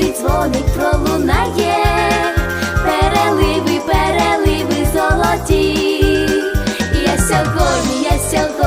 перший дзвоник пролунає, переливи, переливи золоті. Я сьогодні, я сьогодні.